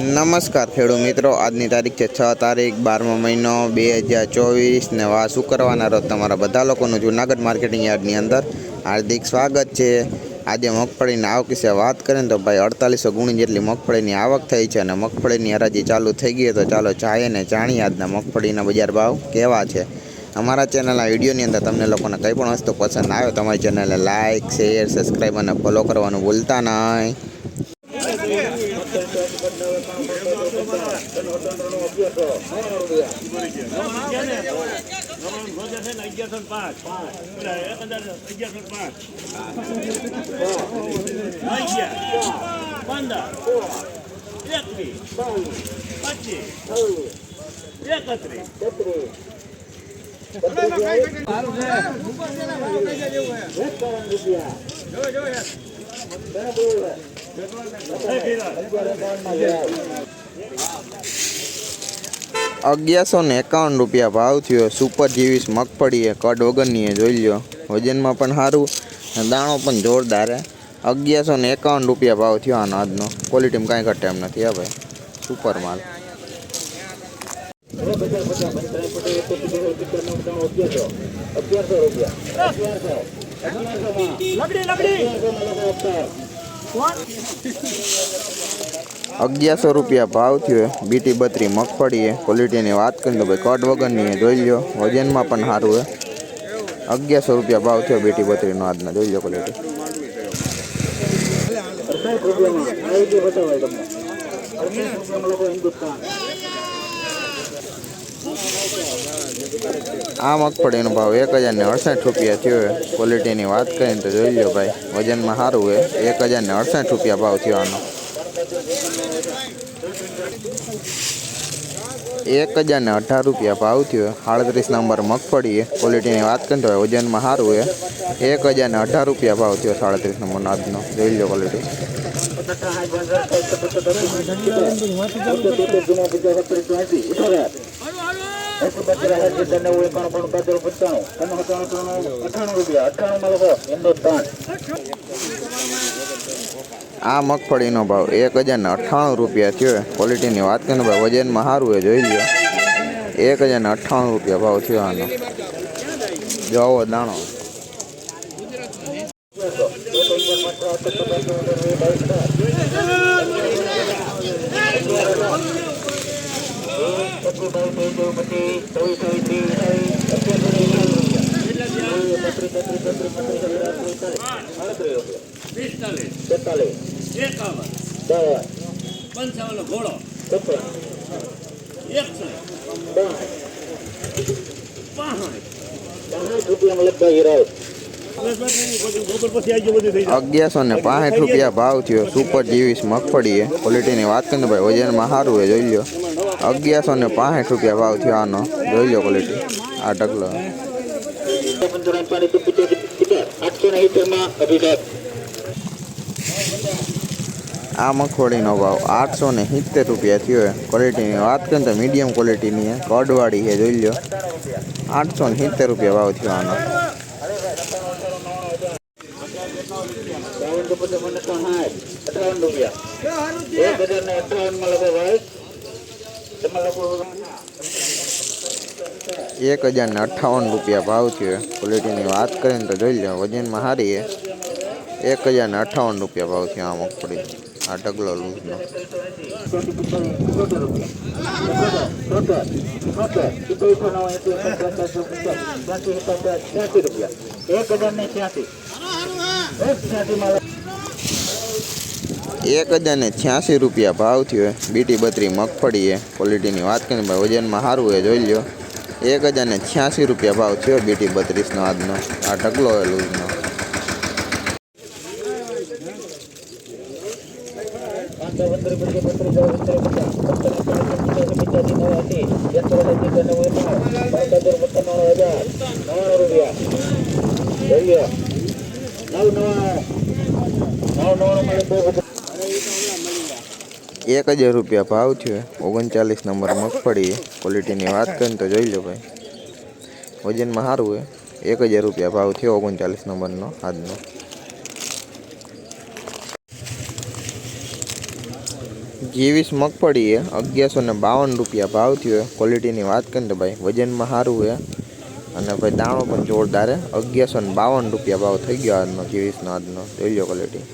નમસ્કાર ખેડૂત મિત્રો, આજની તારીખ છે છ તારીખ, બારમો મહિનો બે હજાર ચોવીસ ને વા શુક્રવારના રોજ તમારા બધા લોકોનું જૂનાગઢ માર્કેટિંગ યાર્ડની અંદર હાર્દિક સ્વાગત છે. આજે મગફળીની આવક વિશે વાત કરીએ તો ભાઈ અડતાલીસો ગુણી જેટલી મગફળીની આવક થઈ છે અને મગફળીની હરાજી ચાલુ થઈ ગઈ તો ચાલો જાઈએ ને જાણીએ આજના મગફળીના બજાર ભાવ કેવા છે. અમારા ચેનલના વિડીયોની અંદર તમને લોકોને કંઈ પણ વસ્તુ પસંદ આવે તમારી ચેનલને લાઇક શેર, સબસ્ક્રાઈબ અને ફોલો કરવાનું ભૂલતા નહીં. અગિયારસો પાંચ અગિયારસો પાંચ અગિયાર પંદર એકવીસ પચીસ એકત્રીસ અગિયારસો ને એકાવન રૂપિયા ભાવ થયો. સુપર જીવીસ મગફળી એ કડ વગરની જોઈ લ્યો. વજનમાં પણ સારું દાણો પણ જોરદાર અગિયારસો ને એકાવન રૂપિયા ભાવ થયો આનો આજનો. ક્વોલિટીમાં કાંઈ ઘટે એમ નથી હા ભાઈ. સુપર માલ. અગિયારસો રૂપિયા ભાવ થયો. બીટી બત્રી મગફળી એ. ક્વોલિટીની વાત કરીએ તો ભાઈ કડ વગરની એ જોઈ લ્યો. વજનમાં પણ સારું હે. અગિયારસો રૂપિયા ભાવ થયો બીટી બત્રીનો આજનો. જોઈ લો ક્વોલિટી આ મગફળીનો ભાવ એક હજાર ને અડસઠ રૂપિયા થયો ક્વોલિટીની વાત કરીને તો જોઈ લો ભાઈ વજનમાં સારું હોય એક હજાર ને અડસઠ રૂપિયા ભાવ થયો આનો એક હજાર ને અઢાર રૂપિયા ભાવ થયો સાડત્રીસ નંબર મગફળી ક્વોલિટીની વાત કરીએ તો વજનમાં સારું હોય એક હજાર ને અઢાર રૂપિયા ભાવ થયો સાડત્રીસ નંબરનો આજનો જોઈ લો ક્વોલિટી આ મગફળીનો ભાવ એક હજાર ને અઠ્ઠાણું રૂપિયા થયો. ક્વોલિટીની વાત કરીને ભાઈ, વજનમાં સારું એ જોઈ લો એક હજાર ને અઠ્ઠાણું રૂપિયા ભાવ થયો આનો. જવો દાણો. પિસ્તાલીસ એકાવન પંચાવન ઘોડો એકસો અગિયારસો ને પાસઠ રૂપિયા ભાવ થયો. સુપર જીવીસ મગફળી એ. ક્વોલિટીની વાત કરીએ તો ભાઈ વજનમાં સારું હોય જોઈ લો અગિયારસો ને પાસઠ રૂપિયા ભાવ થયો આનો. જોઈ લો ક્વોલિટી આ ઢગલો. આ મગફળીનો ભાવ આઠસો ને સિત્તેર રૂપિયા થયો છે. ક્વોલિટીની વાત કરીએ તો મીડિયમ ક્વોલિટીની છે. કડવાળી છે, જોઈ લો. આઠસો ને સિત્તેર રૂપિયા ભાવ થયો આનો. એક હજાર ને અઠ્ઠાવન રૂપિયા ભાવ થયો. ક્વોલિટીની વાત કરીને તો જોઈ લો વજનમાં સારી એક હજાર ને અઠ્ઠાવન રૂપિયા ભાવ થયો આ મગફળી. આ ઢગલો લૂઝનો એક હજાર ને છ્યાસી. રૂપિયા ભાવ થયો. બીટી બત્રી મગફળી એ. ક્વોલિટીની વાત કરીને ભાઈ વજનમાં સારું એ જોઈ લો એક હજાર ને છ્યાસી રૂપિયા ભાવ થયો બીટી બત્રીસનો આજનો. આ ઢગલો લૂઝનો. એક હજાર રૂપિયા ભાવ થયો. ઓગણચાલીસ નંબર મગફળી ક્વોલિટીની વાત કરીને તો જોઈ લો ભાઈ. વજનમાં સારું હોય. એક હજાર રૂપિયા ભાવ થયો ઓગણચાલીસ નંબરનો આજનો. જીવીસ મગફળીએ અગિયારસો ને બાવન રૂપિયા ભાવ થયો. ક્વોલિટીની વાત કરીને તો ભાઈ, વજનમાં સારું હોય. અને ભાઈ દાણો પણ જોરદાર અગિયારસો ને બાવન રૂપિયા ભાવ થઈ ગયો આજનો, જીવીસનો આજનો. જોઈ લો ક્વોલિટી